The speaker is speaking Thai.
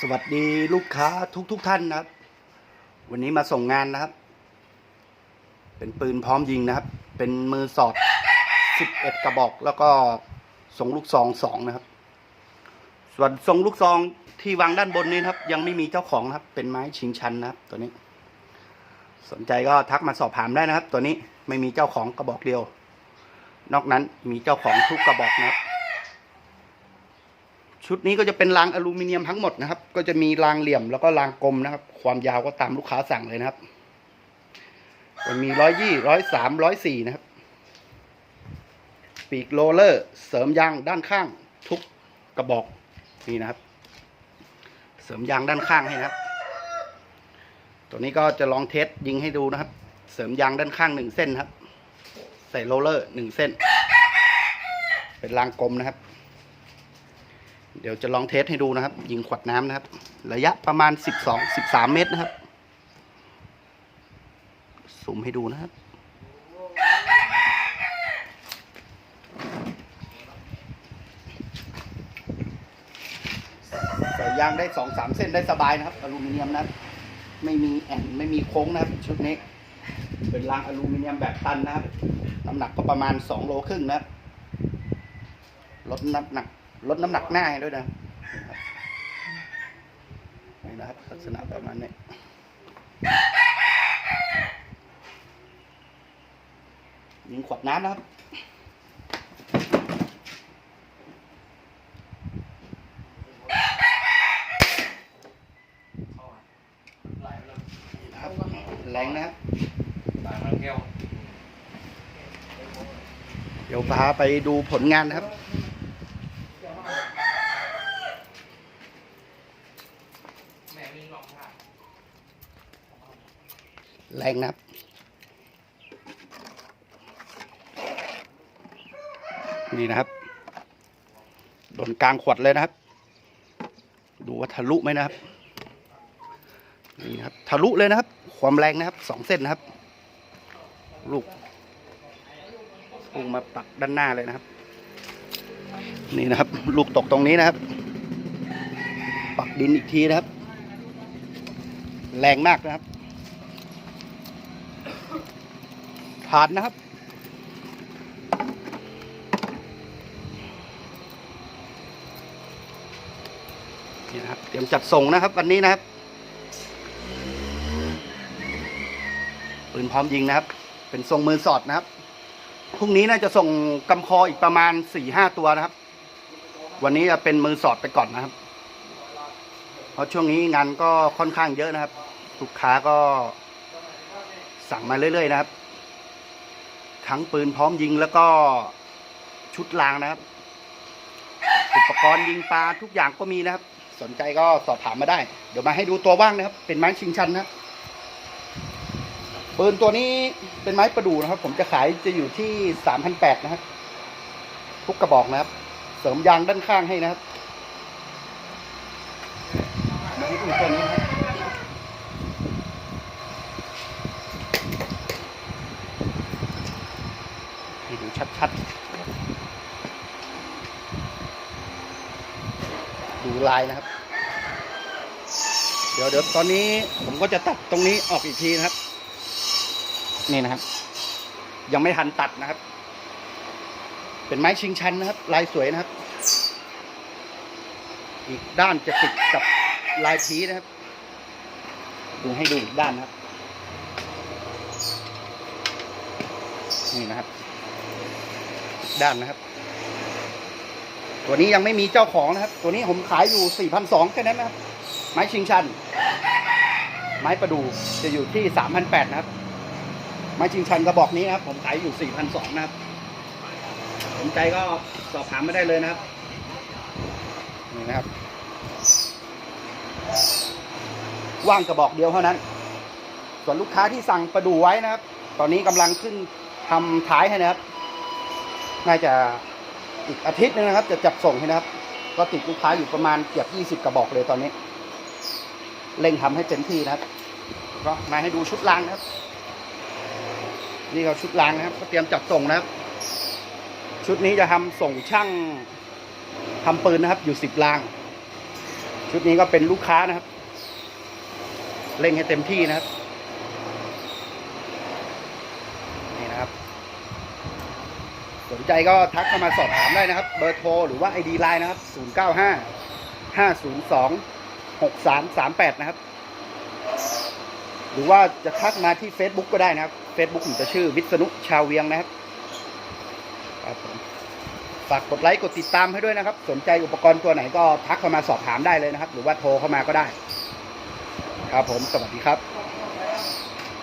สวัสดีลูกค้าทุกทุกๆท่านนะครับ วันนี้มาส่งงานนะครับ เป็นปืนพร้อมยิงนะครับ เป็นมือสอด 11 กระบอกแล้วก็ส่งลูกซองสองนะครับ ส่วนส่งลูกซองที่วางด้านบนนี้นะครับ ยังไม่มีเจ้าของนะครับ เป็นไม้ชิงชันนะครับ ตัวนี้ สนใจก็ทักมาสอบถามได้นะครับ ตัวนี้ไม่มีเจ้าของกระบอกเดียว นอกนั้นมีเจ้าของทุกกระบอกนะครับ ชุดนี้ก็จะเป็นรางอลูมิเนียมทั้งหมดนะครับ ก็จะมีรางเหลี่ยมแล้วก็รางกลมนะครับ ความยาวก็ตามลูกค้าสั่งเลยนะครับมันมีร้อยยี่ร้อยสามร้อยสี่นะครับ ปีกโรลเลอร์ เสริมยางด้านข้าง ทุกกระบอกนี่นะครับ เสริมยางด้านข้างให้นะครับ ตัวนี้ก็จะลองเทสยิงให้ดูนะครับ เสริมยางด้านข้างหนึ่งเส้นครับ ใส่โรลเลอร์หนึ่งเส้น เป็นรางกลมนะครับ ดี๋ยวจะลองเทสให้ดูนะครับ ยิงขวดน้ำนะครับ ระยะประมาณ 12 13 เมตรนะครับซูมให้ดูนะครับ ใส่ยางได้สองสามเส้นได้สบายนะครับ อลูมิเนียมนะไม่มีแอนไม่มีโค้งนะครับ ชุดนี้เป็นรางอลูมิเนียมแบบตันนะครับน้ำหนักก็ประมาณสองโลครึ่งนะครับลดน้ำหนัก ลดน้ำหนักหน้าให้ด้วยนะนี่นะครับลักษณะประมาณนี้ยิงขวดน้ำนะครับนี่นะครับแรงนะครับเดี๋ยวพาไปดูผลงานนะครับ แรงนะครับ นี่นะครับโดนกลางขวดเลยนะครับ ดูว่าทะลุไหมนะครับ นี่นะครับ ทะลุเลยนะครับ ความแรงนะครับสองเส้นนะครับ ลูกพุ่งมาปักด้านหน้าเลยนะครับ นี่นะครับ ลูกตกตรงนี้นะครับ ปักดินอีกทีนะครับ แรงมากนะครับ ผ่านนะครับ นี่นะครับ เตรียมจัดส่งนะครับ วันนี้นะครับ ปืนพร้อมยิงนะครับ เป็นทรงมือสอดนะครับ พรุ่งนี้น่าจะส่งกำคออีกประมาณสี่ห้าตัวนะครับ วันนี้จะเป็นมือสอดไปก่อนนะครับ เพราะช่วงนี้งานก็ค่อนข้างเยอะนะครับ ลูกค้าก็สั่งมาเรื่อย ๆ นะครับ ทั้งปืนพร้อมยิงแล้วก็ชุดรางนะครับ อุปกรณ์ยิงปลาทุกอย่างก็มีนะครับ สนใจก็สอบถามมาได้ เดี๋ยวมาให้ดูตัวว่างนะครับ เป็นไม้ชิงชันนะปืนตัวนี้เป็นไม้ประดู่นะครับ ผมจะขายจะอยู่ที่สามพันแปดนะครับ ทุกกระบอกนะครับ เสริมยางด้านข้างให้นะครับมาให้ดูตัวนี้นะครับให้ดู ชัด ดูลายนะครับ เดี๋ยวเดี๋ยวตอนนี้ผมก็จะตัดตรงนี้ออกอีกทีนะครับ นี่นะครับ ยังไม่ทันตัดนะครับ เป็นไม้ชิงชันนะครับ ลายสวยนะครับ อีกด้านจะติดกับลายพีนะครับ ดูให้ดูอีกด้านนะครับ นี่นะครับ ด้านนะครับ ตัวนี้ยังไม่มีเจ้าของนะครับ ตัวนี้ผมขายอยู่4,200แค่นั้นนะครับ ไม้ชิงชัน ไม้ประดูจะอยู่ที่3,800นะครับ ไม้ชิงชันกระบอกนี้นะครับ ผมขายอยู่4,200นะครับสนใจก็สอบถามมาได้เลยนะครับนี่นะครับ ว่างกระบอกเดียวเท่านั้น ส่วนลูกค้าที่สั่งประดูไว้นะครับ ตอนนี้กำลังขึ้นทำท้ายให้นะครับ น่าจะอีกอาทิตย์หนึงนะครับ จะจับส่งให้นะครับ ก็ติดลูกค้าอยู่ประมาณเกือบ20 กระบอกเลยตอนนี้ เร่งทำให้เต็มที่นะครับ ก็มาให้ดูชุดรางนะครับ นี่เราชุดรางนะครับ ก็เตรียมจัดส่งนะครับ ชุดนี้จะทำส่งช่างทำปืนนะครับ อยู่สิบราง ชุดนี้ก็เป็นลูกค้านะครับเล่งให้เต็มที่นะครับ นี่นะครับ สน ใจก็ทักเข้ามาสอบถามได้นะครับ เบอร์โทรหรือว่า ID Line นะครับ 095 502 6338 นะครับ หรือว่าจะทักมาที่ Facebook ก็ได้นะครับ Facebook ผมจะชื่อวิษณุชาวเวียงนะครับครับผมฝากกดไลค์กดติดตามให้ด้วยนะครับ สนใจอุปกรณ์ตัวไหนก็ทักเข้ามาสอบถามได้เลยนะครับ หรือว่าโทรเข้ามาก็ได้ ครับผม สวัสดีครับ